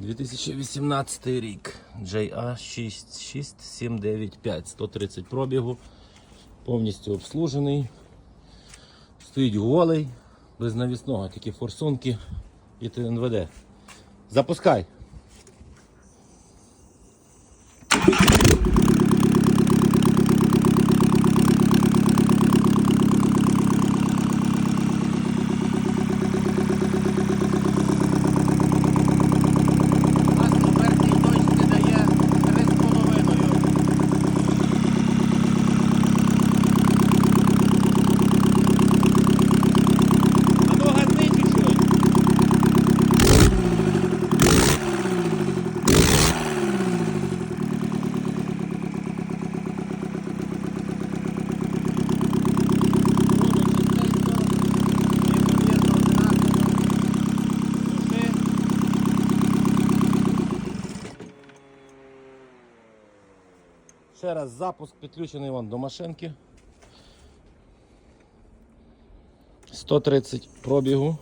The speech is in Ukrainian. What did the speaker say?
2018 рік. JA 66795, 130 пробігу, повністю обслужений. Стоїть голий, без навісного, тільки форсунки і ТНВД. Запускай. Ще раз запуск підключений вон до машинки. 130 пробігу.